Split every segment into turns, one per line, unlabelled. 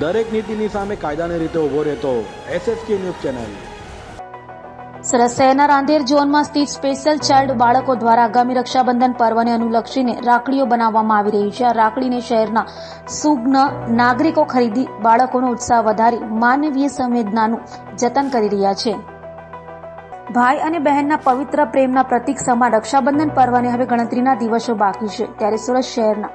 દરેક નીતિની સામે કાયદાની રીતે ઊભો રહેતો એસએસકે ન્યૂઝ ચેનલ.
સરસ, શહેરના રાંધેર ઝોનમાં સ્થિત સ્પેશિયલ ચાઇલ્ડ બાળકો દ્વારા આગામી રક્ષાબંધન પર્વને અનુલક્ષીને રાખડીઓ બનાવવામાં આવી રહી છે. આ રાખડીને શહેરના સુગ્ન નાગરિકો ખરીદી બાળકોનો ઉત્સાહ વધારી માનવીય સંવેદનાનું જતન કરી રહ્યા છે. ભાઈ અને બહેનના પવિત્ર પ્રેમના પ્રતીક સમા રક્ષાબંધન પર્વને હવે ગણતરીના દિવસો બાકી છે. ત્યારે સુરત શહેરના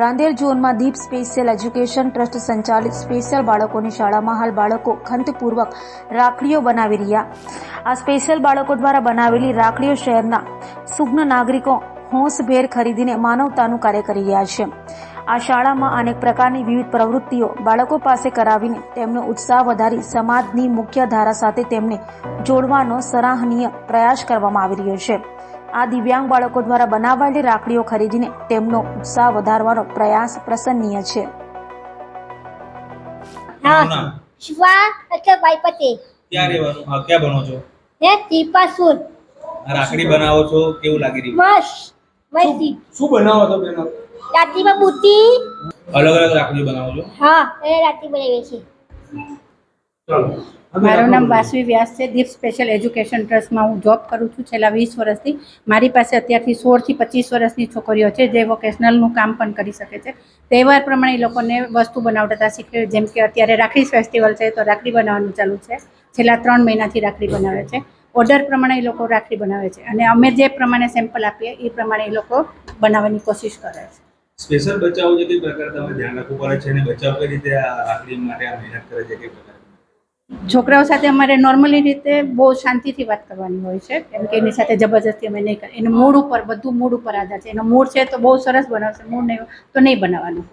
રાંદેર ઝોનમાં દીપ સ્પેશિયલ એજ્યુકેશન ટ્રસ્ટ સંચાલિત સ્પેશિયલ બાળકોની શાળામાં હાલ બાળકો ખંતપૂર્વક રાખડીઓ બનાવી રહ્યા. આ સ્પેશિયલ બાળકો દ્વારા બનાવેલી રાખડીઓ શહેરના સુગ્ન નાગરિકો હોંશભેર ખરીદીને માનવતાનું કાર્ય કરી રહ્યા છે. આ શાળામાં અનેક પ્રકારની વિવિધ પ્રવૃત્તિઓ બાળકો પાસે કરાવીને તેમનો ઉત્સાહ વધારી સમાજની મુખ્ય ધારા સાથે તેમને જોડવાનો સરાહનીય પ્રયાસ કરવામાં આવી રહ્યો છે. આ દિવ્યાંગ બાળકો દ્વારા બનાવાયેલી રાખડીઓ ખરીદીને તેમનો ઉત્સાહ વધારવાનો પ્રયાસ પ્રસન્નીય છે.
રાખડી બનાવો છો? કેવું લાગી રહ્યું?
શું બનાવો છો બેનો
રાત્રિમાં બુદ્ધિ?
અલગ અલગ રાખડીઓ બનાવો છો?
હા એ રાત્રિ બનાવીએ છીએ.
મારું નામ વાસવી વ્યાસ છે. દીપ સ્પેશિયલ એજ્યુકેશન ટ્રસ્ટમાં હું જોબ કરું છું છેલ્લા વીસ વર્ષથી. મારી પાસે અત્યારથી સોળથી પચીસ વર્ષની છોકરીઓ છે જે વોકેશનલનું કામ પણ કરી શકે છે. તહેવાર પ્રમાણે એ લોકોને વસ્તુ બનાવતા શીખવે. જેમ કે અત્યારે રાખડી ફેસ્ટિવલ છે તો રાખડી બનાવવાનું ચાલુ છે. છેલ્લા ત્રણ મહિનાથી રાખડી બનાવે છે. ઓર્ડર પ્રમાણે એ લોકો રાખડી બનાવે છે. અને અમે જે પ્રમાણે સેમ્પલ આપીએ એ પ્રમાણે એ લોકો બનાવવાની કોશિશ કરે છે.
સ્પેશિયલ બચાવો છે કઈ પ્રકાર તમે ધ્યાન રાખવું પડે છે? અને બચાવ કઈ રીતે આ રાખડી માટે આ મહેનત કરે છે? કઈ પ્રકાર?
છોકરાઓ સાથે અમારે નોર્મલી રીતે બહુ શાંતિથી વાત કરવાની હોય છે. કેમ કે એની સાથે જબરજસ્તી અમે નહીં કરીએ એનું મૂડ ઉપર બધું મૂડ ઉપર આધાર છે. એનો મૂડ છે તો બહુ સરસ બનાવશે. મૂડ નહીં તો નહીં બનાવવાનું.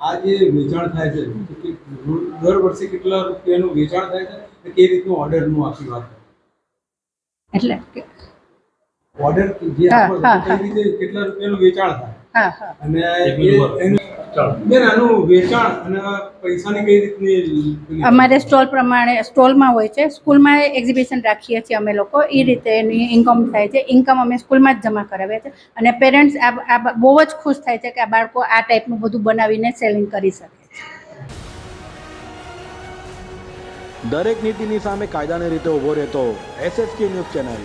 આ જે વેચાણ થાય છે દર વર્ષે કેટલા રૂપિયાનું વેચાણ થાય છે? કેવી રીતનું ઓર્ડરનું આખી વાત?
એટલે કે-
ઓર્ડર જે આપો રીતે કેટલા રૂપિયાનું વેચાણ થાય. અને
એક મિનિટ. ઊભા રહો.
એ- એનું- બેન આનું વેચાણ અને પૈસાની કઈ રીતની
અમારે સ્ટોલ પ્રમાણે સ્ટોલમાં હોય છે. સ્કૂલમાં એક્ઝિબિશન રાખીએ છીએ અમે લોકો. એ રીતે એની ઇન્કમ થાય છે. ઇન્કમ અમે સ્કૂલમાં જ જમા કરાવીએ છીએ. અને પેરેન્ટ્સ આ આ બહુ જ ખુશ થાય છે કે આ બાળકો આ ટાઈપનું બધું બનાવીને સેલિંગ કરી શકે
દરેક નીતિની સામે કાયદાની રીતે ઊભો રહેતો એસએસકે ન્યૂઝ ચેનલ